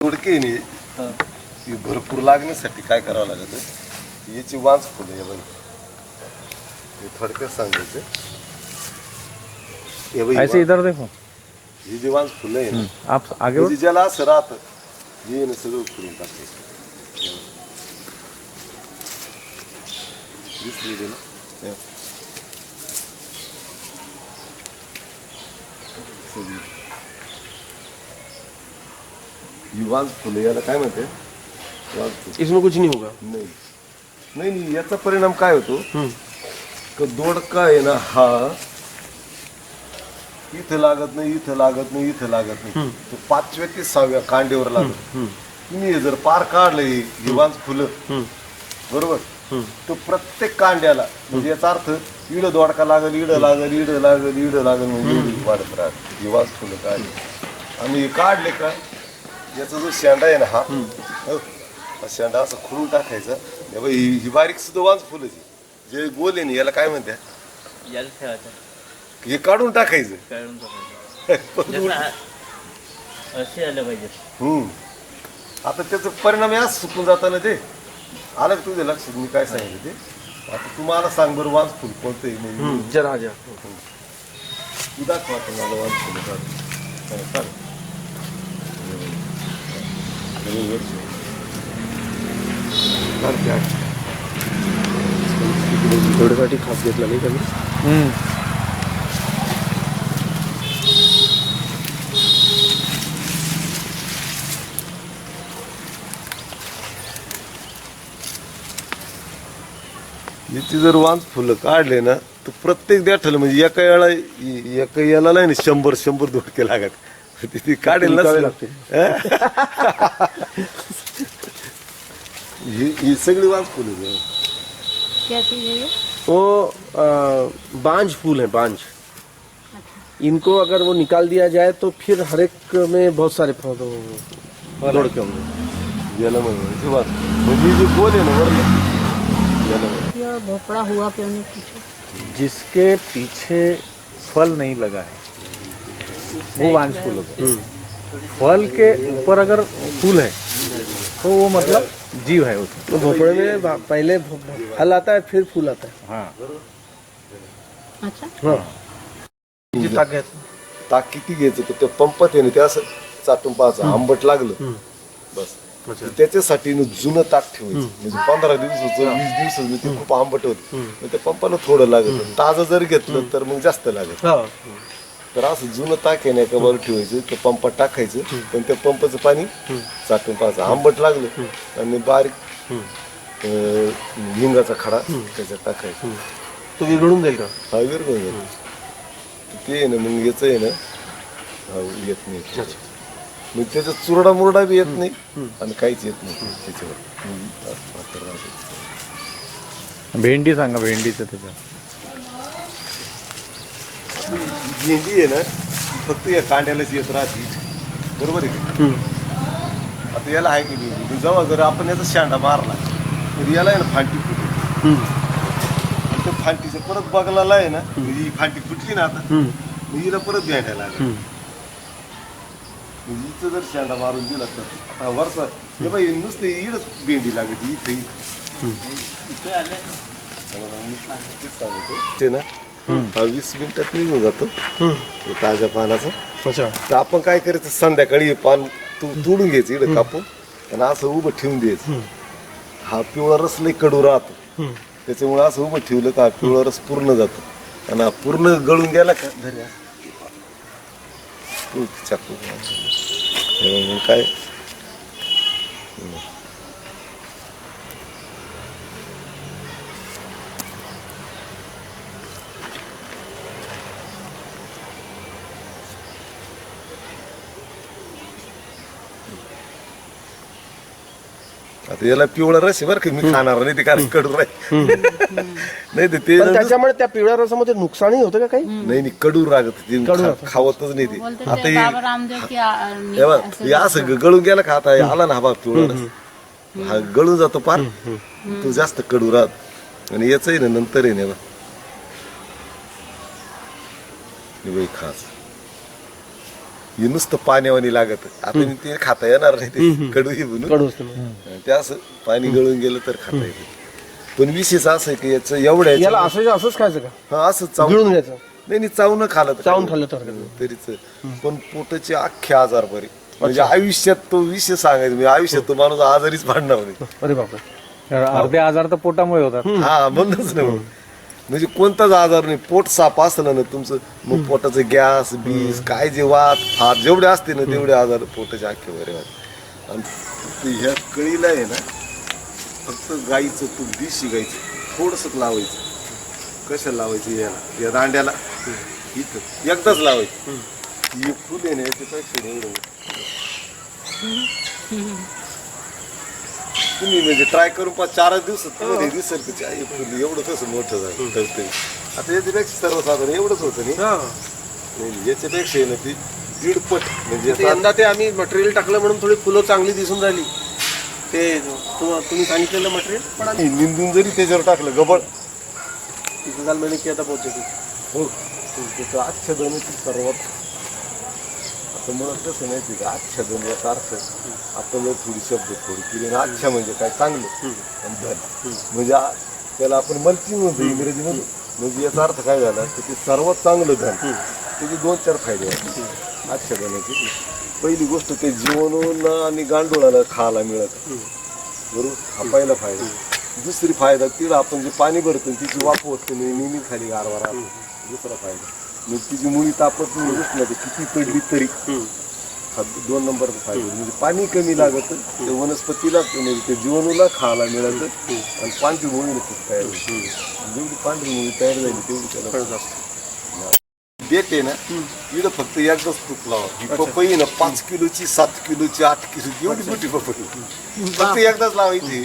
ती भरपूर लागण्यासाठी काय करावं लागत याची वांच फुलं हे बाई हे थोडक्यात सांगायचं हे बाई ऐसे इधर देखो. ही जी वांच फुलं आहे ना आप आगे म्हणजे ज्याला असं राहतं हे ना सगळं फुलून टाकायचं दिसली ना? हे. सगळी. वांच फुलं याला काय म्हणते? फुलं. इसमें कुछ नहीं होगा। नाही. नाही नाही याचा परिणाम काय होतो? का दोडका आहे ना हा. इथं लागत नाही इथं लागत नाही इथं लागत नाही. तो पाचव्या ते सहाव्या कांडीवर लागत. तुम्ही हे जर पार काढलं ही हिवांच फुलं बरोबर? तो प्रत्येक कांड्याला म्हणजे याचा अर्थ इड दोडका लागल इड लागल इड लागल इड लागल म्हणजे वाढत राहत. हिवांच फुलं काढली आणि हे काढले का? याचा जो शेंडा आहे ना हा हो, हा शेंडा असा खुडून टाकायचा. हे बघ, ही ही बारीक सुद्धा वांच फुलाची जे गोल आहे ना याला काय म्हणतात? याला ठेवायचं. हे काढून टाकायचं. काढून टाकायचं. जसं आ- असे आलं पाहिजे. हम्म. आता त्याचा परिणाम याच सुकून जाताना ते. आलं का तुझ्या लक्षात? मी काय सांगितलं ते? आता तू मला सांग बरं वांच फुल कोणतं आहे म्हणजे जरा जा तू दाखव आता मला वांच फुल काढ. थोडीसाठी खास घेतला नाही कमी हम्म याची जर वांच फुलं काढले ना तर प्रत्येक देठाला म्हणजे एका याला एका याला नाही ना शंभर शंभर दोडके लागत ती- ती काढेल ही? ही सगळी फुलं आहेत. क्या चीज़ है ये वो अ, बांझ फूल है बांझ इनको अगर वो निकाल दिया जाए तो फिर हर एक में बहुत सारे पौधों दौड़ के होंगे। याला म्हणजे वांच म्हणजे जे गोल आहे ना याला. ये भोपड़ा हुआ क्यों नहीं पूछो. जिसके पीछे फल नहीं लगा है। वो वांस फूल होता है। फल के ऊपर अगर फूल है तो वो मतलब जीव है उसमें। तो भोपड़े में पहले फल आता है फिर फूल आता है। हाँ। अच्छा। हाँ। ताक किती घ्यायचं तर त्या पंपात आहे ना ते असं चाटून पाहायचं आंबट लागलं बस. त्याच्यासाठी ना जुनं ताक ठेवायचं. म्हणजे पंधरा दिवसाचं वीस दिवसाचं ते खूप आंबट होत. मग त्या पंपाला थोडं लागत. ताजं जर घेतलं तर मग जास्त लागत. हाँ. तर असं जुनं ताक आहे ना एका वर ठेवायचं त्या पंपात टाकायचं पण त्या पंपाचं पाणी चाटून पाहायचं. आंबट लागलं आणि बारीक अं, हिंगाचा खडा त्याच्यात टाकायचा. तो विरघळून जाईल का? हा विरघळून ते आहे ना मग याचं आहे ना हा येत नाही. मग त्याचा चुरडा मुरडा बी येत नाही आणि काहीच येत नाही त्याच्यावर. हम्म, असं राहतं. भेंडी सांगा भेंडीचं त्याच्यात भेंडी आहे ना ती फक्त या कांड्यालाच येत राहते. बरोबर आहे का? आता याला आहे की भेंडी जेव्हा जर आपण याचा शांडा मारला तर याला आहे ना फांटी फुटली. आणि त्या फांटीचं परत बगलाला आहे ना म्हणजे ही फांटी फुटली ना आता मग हिला परत भेंडायला लागला. म्हणजे इथं जर शेंडा मारून दिला तर आता वरचा हे बाई नुसते इडच भेंडी लागते इथे इथे. आले ते ना हा वीस मिनिटात निघून जातो. तो ताज्या पानाचा. अच्छा. तर आपण काय करायचं? संध्याकाळी हे पान तू तोडून घ्यायचं इकडे कापून. आणि असं उभं ठेवून द्यायचं. हा पिवळा रस लई कडू राहतो. त्याच्यामुळे असं उभं ठेवलं का हा पिवळा रस पूर्ण जातो. आणि हा पूर्ण गळून गेला का? धर्या चाकू हे मग काय? आता याला पिवळा रस आहे बरं का मी खाणार नाही ते कारण कडू राहील. नाही ते पण त्याच्यामुळे त्या पिवळ्या रसामध्ये नुकसानही होतं का काही? नाही नाही कडू रागत ते खा- खावतच नाही ते. आता थे हे बाबा रामदेव की आ- हे बघ, हे असं ग- गळून गेला का आता हे आला ना हा बा पिवळा रस. हा गळून जातो पार. तो जास्त कडू राहत. आणि याच आहे ना नंतर आहे ना. हे खास. हे नुसतं पाण्यावानी लागत. आता ते खाता येणार नाही ते. कडू हे बनून. ते असं पाणी गळून गेलं तर खाता येते पण विशेष असं की याचं याला याच्यात- असं असंच खायचं का? हा असं चावून घ्यायचं. नाही नाही चावून खाल्लं तर चावून खाल्लं तर हरकत नाही. तरीच पण पोटाचे अख्खे आजार बरे. म्हणजे आयुष्यात तो विषय सांगायचा म्हणजे आयुष्यात तो माणूस आजारीच पाडणार नाही. अरे बापरे. अर्धे आजार तर पोटामुळे होतात. हा म्हणूनच ना मग. म्हणजे कोणताच आजार नाही पोट साफ असलं ना तुमचं मग पोटाचं गॅस बीस काय जे वात फार जेवढे असते ना तेवढे आजार पोटाचे बरे वाट आणि ते ह्या कळीला आहे ना फक्त गाईचं तूप देशी गाईचं थोडंसं लावायचं. कशाला लावायचं याला? या दांड्याला? इथं. एकदाच लावायचं. फुल आहे ना याच्यापेक्षा एवढं. तुम्ही म्हणजे ट्राय करून पाच चारच दिवसात तुम्हाला हे दिसेल की चाय फुल एवढं कसं मोठं झालं ठरतंय आता याच्यापेक्षा सर्वसाधारण एवढंच होतं नाही हा. नाही, याच्यापेक्षा आहे ना ती दीडपट. म्हणजे आता यंदा ते आम्ही मटेरियल टाकलं म्हणून थोडी फुलं चांगली दिसून राहिली. ते तु- तुम्ही सांगितलेलं मटेरियल पण आम्ही निंदून जरी त्याच्यावर टाकलं गबळ. तिथं झालं म्हणजे की आता पोहोचते हो. त्याचं आच्छादनाची सर्वात. आता मला कसं माहिती का? आच्छादन याचा अर्थ थोडी शब्द थोडी केली आच्छा म्हणजे काय चांगलं. आणि धन म्हणजे त्याला आपण मल्चिंग म्हणतो इंग्रजीमध्ये. म्हणजे याचा अर्थ काय झाला? की ते सर्वात चांगलं धन. त्याचे दोन चार फायदे आहेत. आच्छादनाचे पहिली गोष्ट ते जीवन आणि गांडोळाला खायला मिळत. बरोबर? पहिला फायदा. दुसरी फायदा तिला आपण जे पाणी भरतो तिची वाफ होत नाही नेहमी खाली गारवा राहतो. दुसरा फायदा. मग तिची मुळी तापत नाही किती पडली तरी. हा दोन नंबरचा फायदा. म्हणजे पाणी कमी लागत ते वनस्पतीला म्हणजे ते जीवनूला खायला मिळत आणि पांढरी मुळी खूप तयार होते. जेवढी पांढरी मुळी तयार झाली तेवढी त्याला देते ना इकडं फक्त एकदाच तूप लावा. ही पपई आहे ना पाच किलोची सात किलोची आठ किलोची एवढी मोठी पपई. फक्त एकदाच लावायची.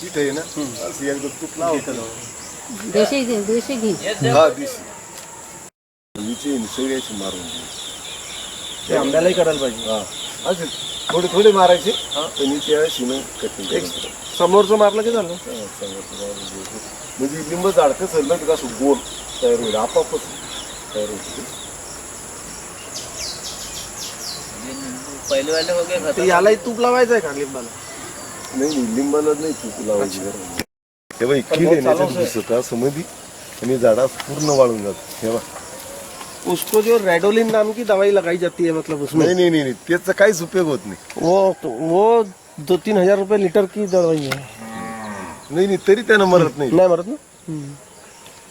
ही आहे ना असं एकदा तूप लावायचं देशी घी देशी घी. हा दिशी. हिची सगळ्याची मारून दिली. ते आंब्यालाही करायला पाहिजे. हा. असे थोडे थोडे मारायचे. पण हिची अशी ना कटिंग एक समोरचं मारलं की झालं? म्हणजे लिंब झाड कसं माहिती का असं गोल तयार होईल आपापच तयार होईल. पहले वाले हो गए ते यालाही तूप लावायचं आहे का लिंबाला? नाही नाही लिंबाला नाही तूप लावायची गरज नाही. हे बाई कीड आहे ना याच्यात दिसत असं मध्ये आणि झाडा पूर्ण वाळून जात हे बा उसको जो रेडोलिन नाम की दवाई लगाई जाती है मतलब उसमें। नाही नाही नाही नाही. त्याचा काहीच उपयोग होत नाही। वो वो दो तीन हजार रुपए लीटर की दवाई है। नाही नाही तरी त्यानं मरत नाही। नाही मरत ना?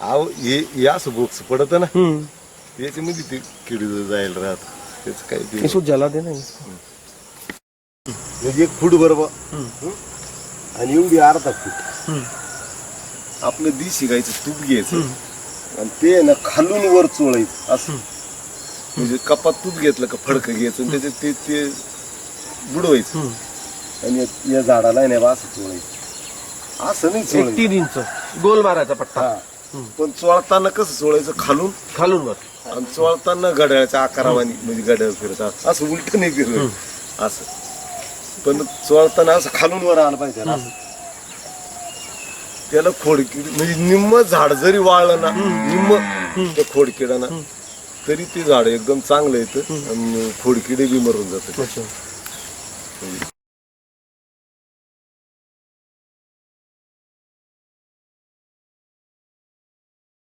आव हे हे असं बोक्स पडत ना हम्म। याच्यामध्ये ते किड जायला राहत. त्याचं काही ते इसको जला देना म्हणजे एक फूट बरोबर. आणि एवढी अर्धा फूट. आपलं दिशी गायचं तूप घ्यायचं. आणि ते आहे ना खालून वर चोळायचं असं. म्हणजे कपात तूप घेतलं का फडकं घ्यायचं आणि त्याच्यात ते ते बुडवायचं. आणि या- या झाडाला आहे ना बा असं चोळायचं. असं नाही एक चोळायचं. तीन इंच. गोल मारायचा पट्टा. हा. पण चोळताना कसं चोळायचं? खालून? खालून वर. आणि चोळताना घड्याळाच्या आकारावानी म्हणजे घड्याळ फिरत असं- असं उलट नाही फिरत. असं. पण चोळताना असं खालून वर आलं पाहिजे असं त्याला खोडकीड म्हणजे निम्म झाड जरी वाळलं ना निम्म त्या खोडकिडाना तरी ते झाड एकदम चांगलं येतं आणि खोडकिडे बी मरून जातं